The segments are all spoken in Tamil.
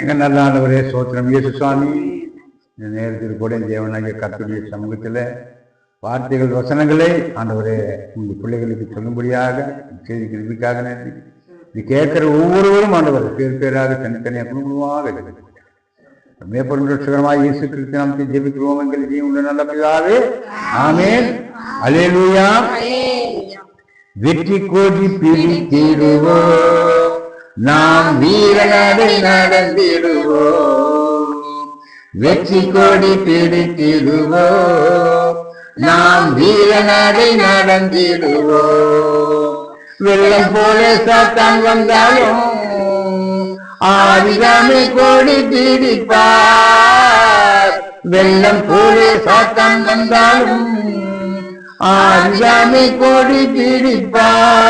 எங்க நல்ல ஆண்டவரே சோத்திரம். இயேசு சுவாமி இந்த நேரத்தில் கூட தேவனாகிய கர்த்தருடைய சமூகத்தில் வார்த்தைகள் வசனங்களை ஆண்டவரே உங்கள் பிள்ளைகளுக்கு சொல்லும்படியாக செய்தி கிருபிக்காக நன்றி. இது கேட்கிற ஒவ்வொருவரும் ஆண்டவர் பேர் பேராக தனித்தனியாக குடும்பமாக மேற்படும் ரட்சகரமாக இயேசு கிறிஸ்து நாமத்தை ஜெபிக்கிறோம் எங்கள் ஜீவனுள்ள நல்ல பிதாவே. ஆமென். அல்லேலூயா வெற்றி கோடி பிடித்திடுவோம் நாம் வீரநடை நடந்திடுவோம். வெற்றி கொடி பிடித்திடுவோம். நாம் வீரநடை நடந்திடுவோம். வெள்ளம் போல சாத்தான் வந்தாலும் ஆதிகாமே கொடி பிடிப்பார். வெள்ளம் போல சாத்தான் வந்தாலும் ஆதிகாமே கொடி பிடிப்பார்.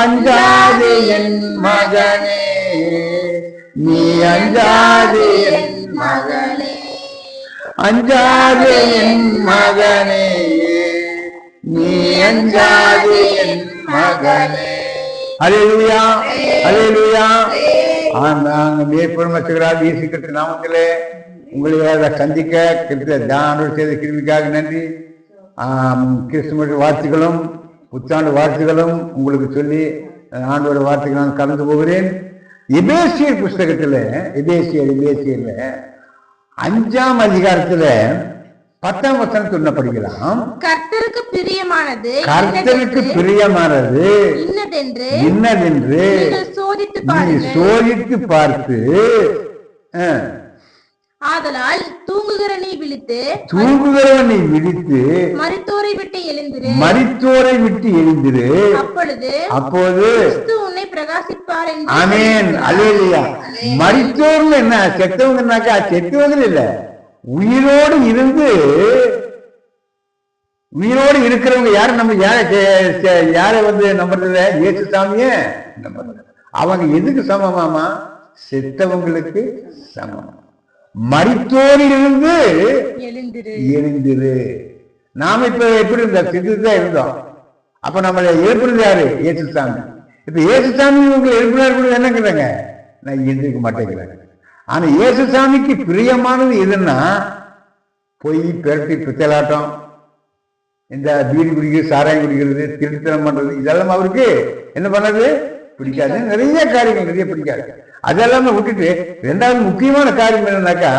அஞ்சாதே என் மகனே. நீ அஞ்சாதே என் மகனே. அஞ்சாதே என் மகனே. நீ அஞ்சாதே என் மகனே. அலையிலுயா அலையிலுயா நாங்க மேற்பொருமச்சுகிறார் இயேசு கிறிஸ்து நாமத்திலே உங்களை சந்திக்க கிறிஸ்து தியானோடு செய்த கிருமிக்காக நன்றி. கிறிஸ்துமஸ் வாழ்த்துக்களும். புத்தாண்டு வாழ்த்துக்களும் உங்களுக்கு சொல்லி ஆண்டோட வார்த்தைகள் நான் கலந்து போகிறேன். எபேசியர் புஸ்தகத்துல எபேசியர் எபேசியர்ல அஞ்சாம் அதிகாரத்துல பத்தாம் வசனம் சொன்ன படிக்கலாம் கர்த்தருக்கு பிரியமானது கர்த்தருக்கு பிரியமானது இன்னதென்று இன்னதென்று சோதித்து பார்த்து ஆதலால் தூங்குகிற நீ விழித்து தூங்குகிறவனை விழித்து மரித்தோரை விட்டு எழுந்திரு. மரித்தோரை விட்டு எழுந்திரு. அப்பொழுது அப்போது உன்னை பிரகாசிப்பார் ஆமேன். அலையிலையா மரித்தோர்னு என்ன? செத்தவங்கன்னாக்கா செத்தவங்க இல்ல உயிரோடு இருந்து உயிரோடு இருக்கிறவங்க யாரு? நம்ம யார யார வந்து நம்புறதுல இயேசு சாமியே நம்புறது. அவங்க எதுக்கு சமமாமா செத்தவங்களுக்கு சமம். மரித்தோரிலிருந்து எழுந்திரு. எழுந்திரு. நாம இப்ப எப்படி இருந்த சித்துதான் இருந்தோம் அப்ப நம்மளை எழுப்புறது யாரு? ஏசுசாமி இப்ப ஏசுசாமி உங்களை எழுப்பினார் கூட என்னங்கிறாங்க? நான் எந்திரிக்க மாட்டேங்கிறேன். ஆனா ஏசுசாமிக்கு பிரியமானது எதுன்னா பொய் பெருட்டி பித்தலாட்டம் இந்த பீடி குடிக்கிறது சாராயம் குடிக்கிறது திருத்தனம் பண்றது இதெல்லாம் அவருக்கு என்ன பண்ணது? பிடிக்காது. நிறைய காரியங்கள் நிறைய பிடிக்காது. அதெல்லாமே விட்டுட்டு ரெண்டாவது முக்கியமான காரியம் என்னன்னாக்கா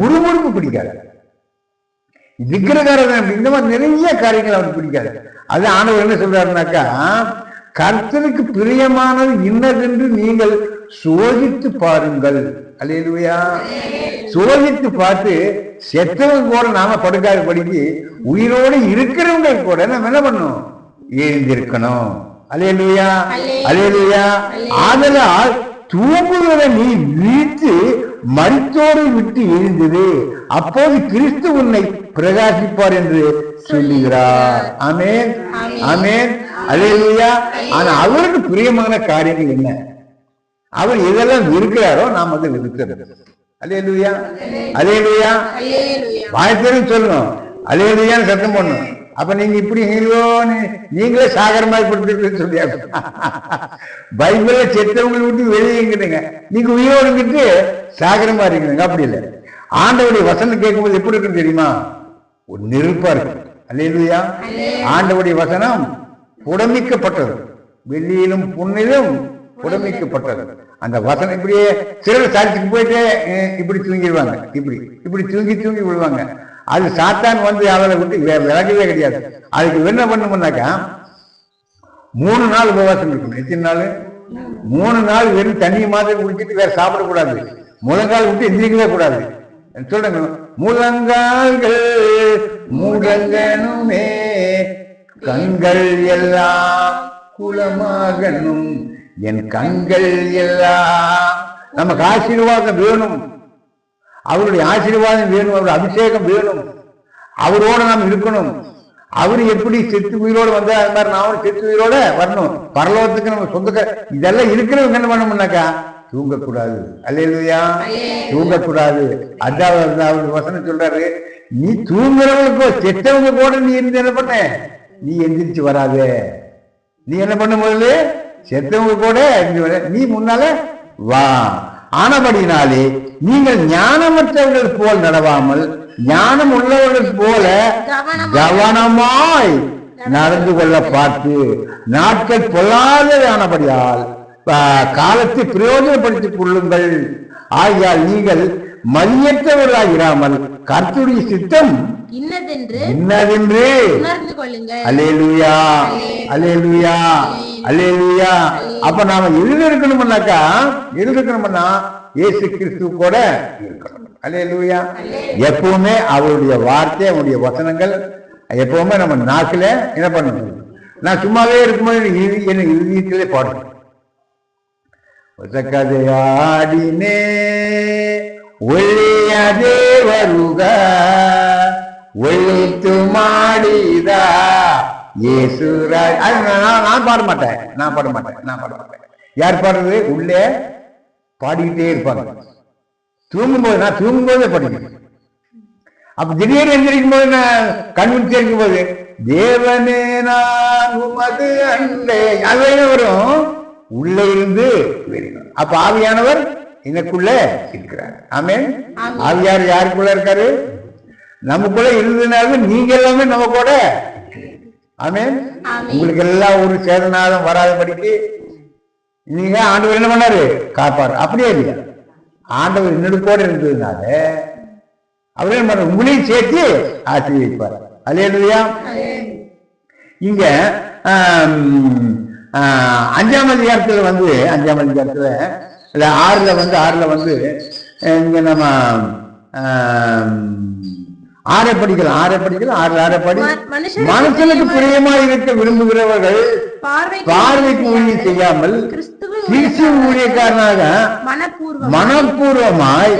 முறுமுறுப்பு பிடிக்காது. விக்கிரகாரன் இந்த மாதிரி நிறைய காரியங்கள் அவருக்கு பிடிக்காது. அது ஆண்டவர் என்ன சொல்றாருனாக்கா கர்த்தனுக்கு பிரியமானது இன்னதென்று நீங்கள் சோதித்து பாருங்கள். அல்லேலூயா. சோதித்து பார்த்து செத்தவங்க கூட நாம படுக்காத படிக்கு உயிரோடு இருக்கிறவங்க கூட நம்ம என்ன பண்ணணும் எழுந்திருக்கணும். அலையலுயா அலையலுயா ஆதலால் தூங்குகிற நீ வீட்டு மருத்தோடு விட்டு எழுந்தது. அப்போது கிறிஸ்து உன்னை பிரகாசிப்பார் என்று சொல்லுகிறார். ஆமென். ஆமென். அலையலுயா ஆனா அவருக்கு பிரியமான காரியங்கள் என்ன? அவர் எதெல்லாம் இருக்கிறாரோ நாம் அதை இருக்கிறது அலையலுயா அலையலுயா வாய்ப்பேரும் சொல்லணும் அலையலுயான்னு சத்தம் பண்ணணும் அப்ப நீங்க இப்படி ஹீரோன்னு நீங்களே சாகர மாதிரி கொடுத்துருக்குன்னு சொல்லியாங்க பைபிள்ல செத்தவங்களை விட்டு வெளியேங்கிடுங்க நீங்க உயிரோடுங்கிட்டு இருந்துட்டு சாகர மாதிரி அப்படி இல்லை. ஆண்டவுடைய வசனம் கேட்கும்போது எப்படி இருக்குன்னு தெரியுமா? ஒரு நெருப்பா இருக்கு அல்லையா ஆண்டவுடைய வசனம் புடமிக்கப்பட்டது. வெள்ளியிலும் புண்ணிலும் புடமிக்கப்பட்டது. அந்த வசனம் இப்படியே சிலர் சாட்சிக்கு போயிட்டு இப்படி தூங்கிடுவாங்க. இப்படி இப்படி தூங்கி தூங்கி விழுவாங்க. அது சாத்தான் வந்து அவளை விட்டு வேற விலகவே கிடையாது. அதுக்கு என்ன பண்ணணும்னாக்கா மூணு நாள் உபவாசம் இருக்கணும். எத்தனை நாள்? மூணு நாள் வெறும் தண்ணி மாதிரி குடிச்சிட்டு வேற சாப்பிடக்கூடாது. முழங்கால் விட்டு எந்திரிக்கவே கூடாது. சொல்லுங்க. முழங்கால்கள் முடங்கனுமே கண்கள் எல்லாம் குலமாகணும் என் கண்கள் எல்லாம் நமக்கு ஆசீர்வாதம் வேணும். அவருடைய ஆசீர்வாதம் வேணும் அவருடைய அபிஷேகம் வேணும். அவரோட நாம் இருக்கணும். அவர் எப்படி செத்து உயிரோட வந்தா அது மாதிரி நாமும் செத்து உயிரோட வரணும். பரலோகத்துக்கு நம்ம சொந்த இதெல்லாம் இருக்கிறவங்க என்ன பண்ணணும்னாக்கா தூங்கக்கூடாது. அல்லையா தூங்கக்கூடாது. அதான் அவர் வசனம் சொல்றாரு நீ தூங்குறவங்களுக்கோ செத்தவங்க கூட நீ இருந்து என்ன பண்ண? நீ எந்திரிச்சு வராதே. நீ என்ன பண்ண முதல்ல? செத்தவங்க கூட நீ முன்னால வா. ஆனபடினாலே நீங்கள் ஞானமற்றவர்கள் போல் நடவாமல் ஞானம் உள்ளவர்கள் போல கவனமாய் நடந்து கொள்ள பார்த்து நாட்கள் பொல்லாததானபடியால் ஆ, காலத்தை பிரயோஜனப்படுத்திக் கொள்ளுங்கள். ஆகையால் நீங்கள் மதியற்றவர்களாகிறாமல் கர்த்துடைய சித்தம் இன்னதென்று இன்னதென்று உணர்ந்து கொள்ளுங்கள் அலேலுயா அலேலுயா அலேலுயா அப்ப நாம எழுதி இருக்கணும்னாக்கா எழுதி இருக்கணும்னா இயேசு கிறிஸ்து கூட இருக்கணும். அலேலுயா எப்பவுமே அவருடைய வார்த்தை அவருடைய வசனங்கள் எப்பவுமே நம்ம நாக்கில் என்ன பண்ணணும் நான் சும்மாவே இருக்கும்போது என்ன இறுதியத்திலே பாடணும் ಒಳ್ಳೆಯ ದೇವರುಗ ಒಳ್ಳೆತ್ತು ಮಾಡಿದ ஏசுராஜ் அது நான் நான் பாட மாட்டேன் நான் பாட மாட்டேன் நான் பாட மாட்டேன் யார் பாடுறது உள்ளே பாடிக்கிட்டே இருப்பாங்க தூங்கும்போது நான் தூங்கும்போதே படிக்கணும் அப்ப திடீர்னு எந்திரிக்கும் போது நான் கண் விழிச்சு இருக்கும் போது தேவனே நான் உமது அன்பே அதே வரும் உள்ள இருந்து வெளியிடும் அப்ப ஆவியானவர் எனக்குள்ள இருக்கிறார். ஆமென். ஆவியார் யாருக்குள்ள இருக்காரு? நமக்குள்ள இருந்ததுனாலும் நீங்க எல்லாமே நம்ம கூட ஆமென். உங்களுக்கு எல்லாம் ஒரு சேதனாலும் வராதபடிக்கு நீங்க ஆண்டவர் என்ன பண்ணாரு? காப்பாரு. அப்படியே இல்லையா ஆண்டவர் இன்னொரு இருந்ததுனால அவர் என்ன பண்ண உங்களையும் சேர்த்து ஆசீர்வதிப்பார். அலையலுயா இங்க ஆம், ஆ, அஞ்சாம் அதிகாரத்துல வந்து அஞ்சாம் அதிகாரத்துல இல்ல ஆறுல வந்து ஆறுல வந்து இங்க நம்ம ஆறை படிக்கலாம் ஆறை படிக்கலாம் ஆறு ஆறை படி. மனுஷனுக்கு பிரியமா இருக்க விரும்புகிறவர்கள் பார்வைக்கு ஊழியம் செய்யாமல் கிறிஸ்துவின் கிறிஸ்து ஊழியக்காரனாக மனப்பூர்வம் மனப்பூர்வமாய்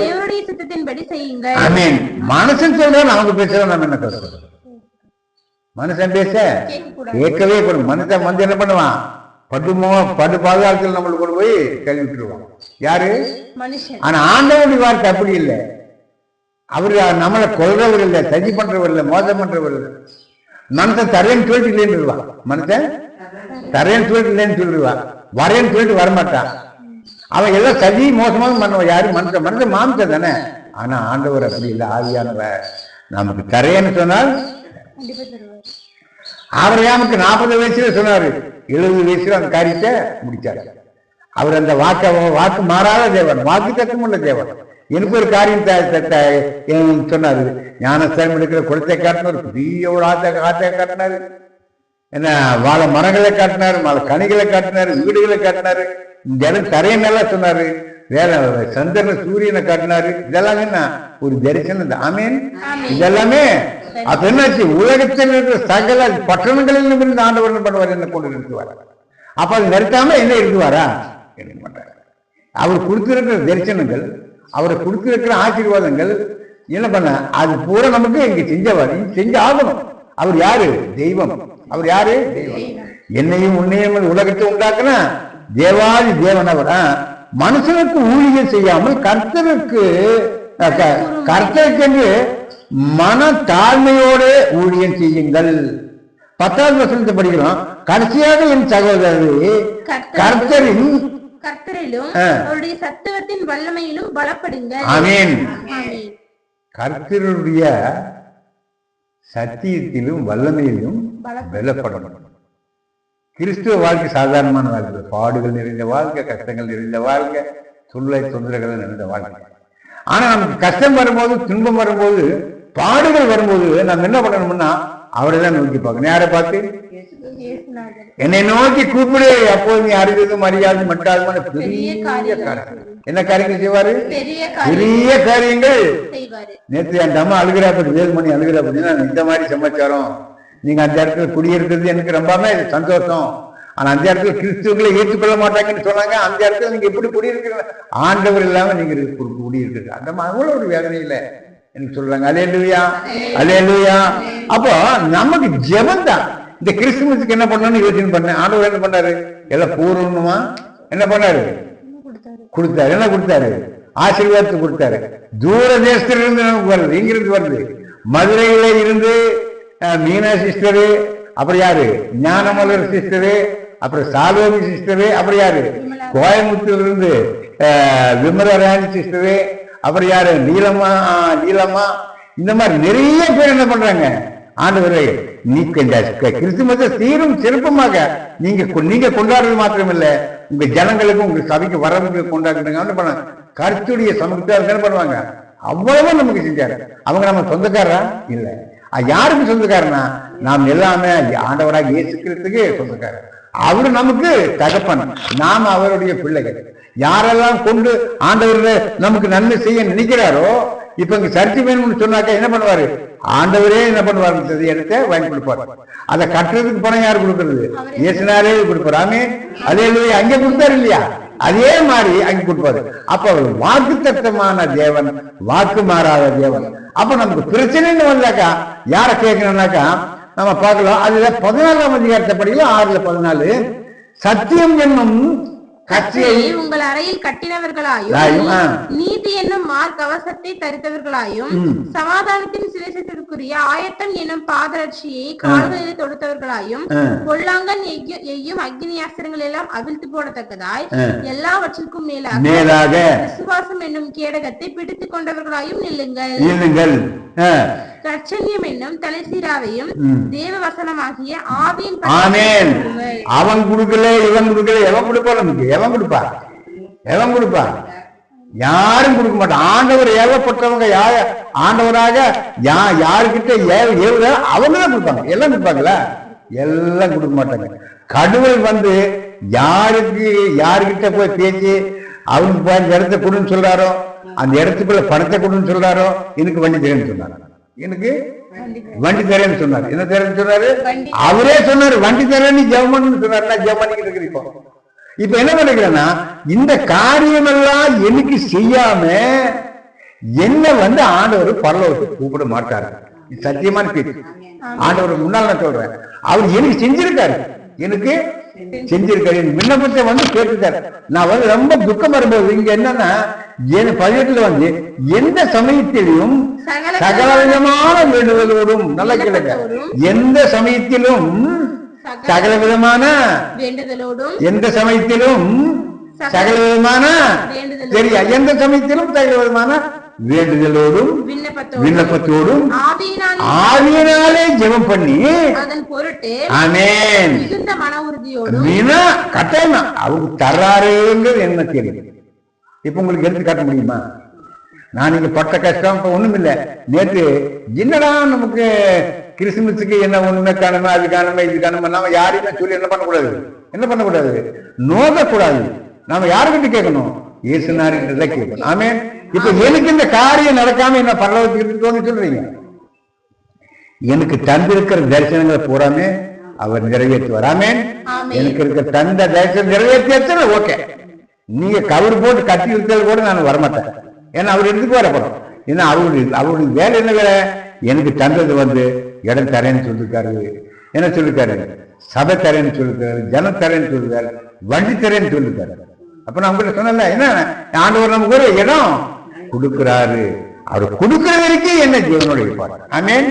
மனுஷன் சொல்ற நமக்கு பேசுறோம் நம்ம என்ன பேசுறோம் மனுஷன் பேச. கேட்கவே கூடாது. மனுஷன் வந்து என்ன பண்ணுவான்? படுமோ படு பாதுகாத்தில் நம்மளுக்கு கொண்டு போய் கல்வி விட்டுருவான் யாரு? ஆனா ஆண்டவருடைய வார்த்தை அப்படி இல்லை. அவரு நம்மளை கொல்றவர் இல்லை சதி பண்றவர் இல்லை மோசம் பண்றவர் இல்லை. மனுஷன் தரேன்னு சொல்லிட்டு இல்லைன்னு மனுஷன் தரேன்னு சொல்லிட்டு இல்லைன்னு சொல்லிடுவான். வரேன்னு சொல்லிட்டு வரமாட்டான். அவன் எல்லாம் சதி மோசமாக பண்ணுவான். யாரு? மனுஷன். மனுஷன் மாம்சம் தானே. ஆனா ஆண்டவர் அப்படி இல்லை. ஆவியானவர். நமக்கு தரேன்னு சொன்னால் நமக்கு நாற்பது வயசுல சொன்னாரு. எழுபது வயசுல அந்த காரியத்தை முடிச்சாரு. அவர் அந்த வாக்க வாக்கு மாறாத தேவன் வாக்கு தத்துவமுள்ள தேவன். எனக்கு ஒரு காரியம் சொன்னாரு. ஞானஸ்தானம் எடுக்கிற குளத்தை காட்டினார் பெரிய ஒரு ஆத்த ஆத்தை காட்டினாரு. என்ன வாழை மரங்களை காட்டினாரு மலை கனிகளை காட்டினாரு வீடுகளை காட்டினாரு. இந்த இடம் தரையனெல்லாம் சொன்னாரு. வேற சந்திரன் சூரியனை காட்டினாரு. இதெல்லாம் என்ன? ஒரு தரிசனம். ஆமீன். இதெல்லாமே அப்ப என்னாச்சு? உலகத்தில் இருக்கிற சகல பட்டணங்களிலும் இருந்து ஆண்டவர் என்ன பண்ணுவார்? என்ன கொண்டு நிறுத்துவார். அப்ப அது நிறுத்தாம என்ன இருக்குவாரா இருக்க மாட்டார் அவர் கொடுத்திருக்கிற தரிசனங்கள் அவர் கொடுத்திருக்கிற ஆசீர்வாதங்கள் என்ன பண்ண? அது பூரா நமக்கு இங்க செஞ்சவர். செஞ்சு ஆகணும். அவர் யாரு? தெய்வம். அவர் யாரு? தெய்வம். என்னையும் உன்னையும் உலகத்தை உண்டாக்குன தேவாதி தேவன் அவர். மனுஷனுக்கு ஊழியம் செய்யாமல் கர்த்தருக்கு அஹ், க- கர்த்தருக்கென்று மன தாழ்மையோடு ஊழியம் செய்யுங்கள். பத்தாவது வசனத்தை படிக்கிறோம் கடைசியாக என் சகோதரரே கர்த்தரின் கர்த்தரிலும் ஆ. அவருடைய சத்துவத்தின் வல்லமையிலும் பலப்படுங்கள். ஆமென். ஆமென். கர்த்தருடைய சத்தியத்திலும் வல்லமையிலும் பலப்படணும் கிறிஸ்துவ வாழ்க்கை சாதாரணமான வாழ்க்கை. பாடுகள் நிறைந்த வாழ்க்கை கஷ்டங்கள் நிறைந்த வாழ்க்கை தொல்லை தொந்தரங்கள் நிறைந்த வாழ்க்கை. ஆனா நமக்கு கஷ்டம் வரும்போது துன்பம் வரும்போது பாடுகள் வரும்போது நம்ம என்ன பண்ணணும்னா அவரை தான் நோக்கி பார்க்கணும். யாரை பார்த்து. என்னை நோக்கி கூப்பிடு. அப்போது நீ அறிவதும் அறியாது மட்டாதுமான பெரிய காரியம் என்ன காரியங்கள் செய்வாரு? பெரிய காரியங்கள் நேற்று அந்த அம்மா அழுகிறாப்படி வேலுமணி அழுகிறாப்படி நான் இந்த மாதிரி சமாச்சாரம். நீங்க அந்த இடத்துல குடியிருக்கிறது எனக்கு ரொம்பவே சந்தோஷம். ஆனா அந்த இடத்துல கிறிஸ்துவங்களை ஏற்றுக்கொள்ள மாட்டாங்கன்னு சொன்னாங்க. அந்த இடத்துல நீங்க எப்படி குடியிருக்கிறீங்க? ஆண்டவர் இல்லாம நீங்க குடியிருக்கிறது. அந்த அவ்வளவு ஒரு வேதனையில எனக்கு சொல்றாங்க அலே லூயா அலே லூயா அப்போ நமக்கு ஜெபம் தான் இந்த கிறிஸ்துமஸுக்கு என்ன பண்ணணும்னு யோசனை பண்ணேன் ஆண்டவர் என்ன பண்ணாரு எல்லாம் பூர்வமா என்ன பண்ணாரு கொடுத்தாரு என்ன கொடுத்தாரு ஆசீர்வாதத்தை கொடுத்தாரு தூர தேசத்திலிருந்து நமக்கு வருது இங்கிருந்து வருது மதுரையில இருந்து அஹ், மீனா சிஸ்டரு அப்புறம் யாரு ஞானமலர் சிஸ்டரு அப்புறம் சாலோமி சிஸ்டரு அப்புறம் யாரு கோயம்புத்தூர்ல இருந்து அஹ், சிஸ்டரு அப்புறம் யாரு? நீலம்மா நீளமா நீலம்மா இந்த மாதிரி நிறைய பேர் என்ன பண்றாங்க? ஆண்டவரே நீக்க இந்த க- கிறிஸ்துமஸை சீரும் சிறப்புமாக. நீங்க நீங்க கொண்டாடுறது மாத்திரமில்ல. உங்க ஜனங்களுக்கும் உங்க சபைக்கு வரவங்க கொண்டாடுறாங்க என்ன கருத்துடைய சமூகத்தை என்ன பண்ணுவாங்க? அவ்வளவு நமக்கு செஞ்சாரு. அவங்க நம்ம சொந்தக்காரரா? இல்ல. யாருக்கு சொந்தக்காரனா நாம் எல்லாமே ஆண்டவராக இயேசுக்கிறதுக்கு சொந்தக்காரர். அவரு நமக்கு தகப்பன். நாம் அவருடைய பிள்ளைகள். யாரெல்லாம் கொண்டு ஆண்டவர் நமக்கு நன்மை செய்ய நினைக்கிறாரோ இப்ப இங்க சர்ச்சை வேணும்னு சொன்னாக்க என்ன பண்ணுவாரு? ஆண்டவரே என்ன பண்ணுவாரு? எடுத்து வாங்கி கொடுப்பாரு. அதை கட்டுறதுக்கு பணம் யார் கொடுக்கறது? இயேசுனாரே கொடுப்பாராமே அதே இல்லையா அங்கே கொடுத்தாரு இல்லையா? அதே மாதிரி அங்க கொடுப்பாரு. அப்ப அவர் வாக்கு தத்தமான தேவன் வாக்கு மாறாத தேவன். அப்ப நமக்கு பிரச்சனைன்னு வந்தாக்கா யார கேட்கணும்னாக்கா நம்ம பார்க்கலாம். அதுல பதினாலாம் அதிகாரத்தை படிக்கலாம் ஆறுல பதினாலு. சத்தியம் என்னும் கட்சியை உங்கள் அறையில் கட்டினவர்களாயும். நீதி என்னும் மார் கவசத்தை தரித்தவர்களாயும் சமாதானத்தின் சிரேசத்திற்குரிய ஆயத்தம் என்னும் பாதரட்சியை கால்களில் தொடுத்தவர்களாயும். பொல்லாங்கன் எய்யு- எய்யும் அக்னி அஸ்திரங்கள் எல்லாம் அவிழ்த்து போடத்தக்கதாய். எல்லாவற்றிற்கும் மேலாக மேலாக விசுவாசம் என்னும் கேடகத்தை பிடித்துக் கொண்டவர்களாயும் நில்லுங்கள். இல்லுங்கள் ஆ. கட்சன்யம் என்னும் தலைசீராவையும் தேவ வசனமாகிய ஆவியின் ஆமேன். அவன் கொடுக்கல இவன் கொடுக்கல எவன் கொடுப்பா நமக்கு? எவன் கொடுப்பா? எவன் கொடுப்பா? யாரும் கொடுக்க மாட்டான். ஆண்டவர் ஏவப்பட்டவங்க யார? ஆண்டவராக யா யாருக்கிட்ட ஏவ ஏவுற அவங்க தான் கொடுப்பாங்க. எல்லாம் கொடுப்பாங்களா? எல்லாம் கொடுக்க மாட்டாங்க. கடவுள் வந்து யாருக்கு யாருக்கிட்ட போய் பேசி அவனுக்கு போய் அந்த இடத்த கொடுன்னு சொல்றாரோ? அந்த இடத்துக்குள்ள பணத்தை கொடுன்னு சொல்றாரோ? எனக்கு வண்டி தரேன்னு சொன்னாரு? எனக்கு வண்டி தரேன்னு சொன்னாரு. என்ன தரேன்னு சொன்னாரு. அவரே சொன்னாரு வண்டி தரேன்னு ஜெவமன்னு சொன்னாரு. நான் ஜெவம் பண்ணிக்கிட்டு இருக்கிறேன் இப்போ. இப்ப என்ன பண்ணிக்கிறேன்னா இந்த காரியம் எல்லாம் எனக்கு செய்யாம என்ன வந்து ஆண்டவர் பரலோகத்துக்கு கூப்பிட மாட்டாரு. இது சத்தியமான பேச்சு. ஆண்டவர் முன்னால் நான் சொல்றேன். அவர் எனக்கு செஞ்சிருக்காரு. எனக்கு செஞ்சிருக்காரு என் விண்ணப்பத்தை வந்து கேட்டிருக்காரு நான் வந்து ரொம்ப துக்கம் வரும்போது இங்க என்னன்னா என் பதினெட்டுல வந்து எந்த சமயத்திலும் சகல சகல விதமான வேண்டுதலோடும் நல்ல கேளுங்க. எந்த சமயத்திலும் சகல விதமான வேண்டுதலோடும் எந்த சமயத்திலும் சகல விதமான சரியா? எந்த சமயத்திலும் சகல விதமான வேண்டுதலோடும் விண்ணப்பத்தோடும். ஆவியினால் ஜெபம் பண்ணி அதன் பொருட்டு ஆமென். மிகுந்த மன உறுதியோடும் வீணா கட்டாயமா? அவங்க தர்றாருங்கிறது என்ன கேள்வி இப்ப உங்களுக்கு எடுத்து காட்ட முடியுமா? நான் இங்க பட்ட கஷ்டம் இப்ப ஒண்ணும் இல்ல. நேற்று என்னடா நமக்கு கிறிஸ்துமஸுக்கு என்ன ஒண்ணுமே காணுமே அது காணுமே இது காணுமே நாம யாரையுமே சொல்லி என்ன பண்ணக்கூடாது? என்ன பண்ணக்கூடாது? நோக்கக்கூடாது. நாம யாருக்கிட்ட கேட்கணும்? இயேசுனாருன்றத கேட்கணும். ஆமே இப்ப எனக்கு இந்த காரியம் நடக்காம என்ன பரலவத்துக்கு தோணி சொல்றீங்க? எனக்கு தந்திருக்கிற தரிசனங்களை பூராமே அவர் நிறைவேற்றுவார் ஆமென் ஆமென். எனக்கு இருக்க தந்த தரிசனம் நிறைவேற்றியாச்சுன்னா ஓகே. நீங்க கவர் போட்டு கட்டி இருக்கிறது கூட நான் வரமாட்டேன். ஏன்னா அவர் எதுக்கு வரப்படும் ஏன்னா அவருடைய அவருடைய வேலை என்ன வேலை எனக்கு தந்தது வந்து இடம் தரேன்னு சொல்லிருக்காரு. என்ன சொல்லிருக்காரு? சபை தரேன்னு சொல்லிருக்காரு ஜனம் தரேன்னு சொல்லிருக்காரு வண்டி தரேன்னு சொல்லிருக்காரு. அப்ப நான் உங்கள்ட்ட சொன்னல என்ன ஆண்டவர் நமக்கு ஒரு இடம் கொடுக்கிறாரு. அவர் கொடுக்கிற வரைக்கும் என்ன ஜீவனோட இருப்பார். ஆமென்?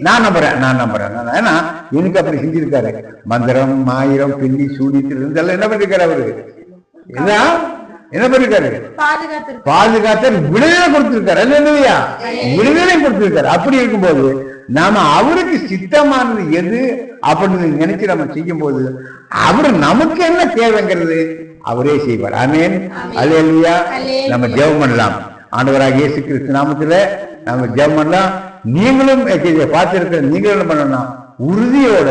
நான் நம்புறேன் நான் நம்புறேன். ஏன்னா எனக்கு அப்படி செஞ்சிருக்காரு. மந்திரம் மாயிரம் பில்லி சூடிட்டு இருந்தெல்லாம் என்ன பண்ணிருக்காரு அவரு? என்ன? என்ன பண்ணிருக்காரு? பாதுகாத்திருக்க பாதுகாத்த விடுதலை கொடுத்திருக்காரு. இல்லையா விடுதலை கொடுத்திருக்காரு. அப்படி இருக்கும்போது நாம அவருக்கு சித்தமானது எது அப்படின்னு நினைச்சு நம்ம செய்யும் போது அவரு நமக்கு என்ன தேவைங்கிறது அவரே செய்வார். ஆமேன். அல்லேலூயா. அல்லேலூயா. நம்ம ஜெபம் பண்ணலாம். ஆண்டவராக இயேசு கிறிஸ்து நாமத்துல நம்ம ஜெபம் பண்ணலாம். நீங்களும் பார்த்திருக்கிற நீங்களும் என்ன பண்ணணும் உறுதியோட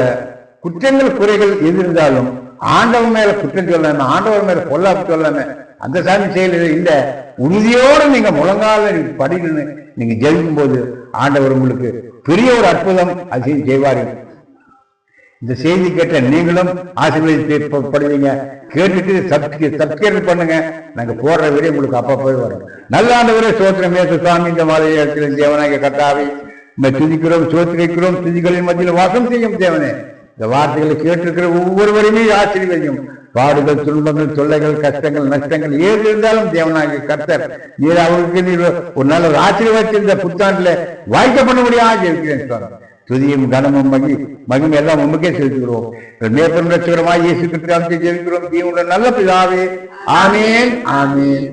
குற்றங்கள் குறைகள் எது இருந்தாலும் ஆண்டவன் மேல குற்றம் சொல்லாம ஆண்டவர் மேல பொல்லாப்பு சொல்லாம அந்த சாமி செயல் இந்த உறுதியோடு நீங்க முழங்கால நீங்க படிக்கணும்னு நீங்க ஜெயிக்கும் போது ஆண்டவர் உங்களுக்கு பெரிய ஒரு அற்புதம் அது செய்வார்கள் இந்த செய்தி கேட்ட நீங்களும் ஆசீர்வதிப்படுவீங்க கேட்டுட்டு சப்ஸ்கிரைப் பண்ணுங்க. நாங்க போடுற வீடியோ உங்களுக்கு அப்பப்போ வரும். நல்ல ஆண்டவரே சோத்திரம் மேச சுவாமி இந்த மாதிரி இடத்துல தேவனாக கட்டாவி இந்த துதிக்கிறோம் சோத்திரிக்கிறோம் துதிகளின் மத்தியில் வாசம் செய்யும் தேவனே. இந்த வார்த்தைகளை கேட்டிருக்கிற ஒவ்வொருவரையுமே ஆசீர்வதியும். பாடுகள் துன்பங்கள் தொல்லைகள் கஷ்டங்கள் நஷ்டங்கள் ஏது இருந்தாலும் தேவனாகிய கர்த்தர் நீர் அவருக்கு நீர் ஒரு நல்ல ஒரு ஆசீர்வாதத்தில் இந்த புத்தாண்டுல வாய்க்க பண்ண முடியாது இருக்கிறேன் சுவாமி துதியும் கனமும் மகி மகிமை எல்லாம் உமக்கே செலுத்துகிறோம். மேற்பன் லட்சகரமாக இயேசு கிறிஸ்து ஜெபிக்கிறோம். தீவுள்ள நல்ல பிதாவே. ஆமேன் ஆமேன்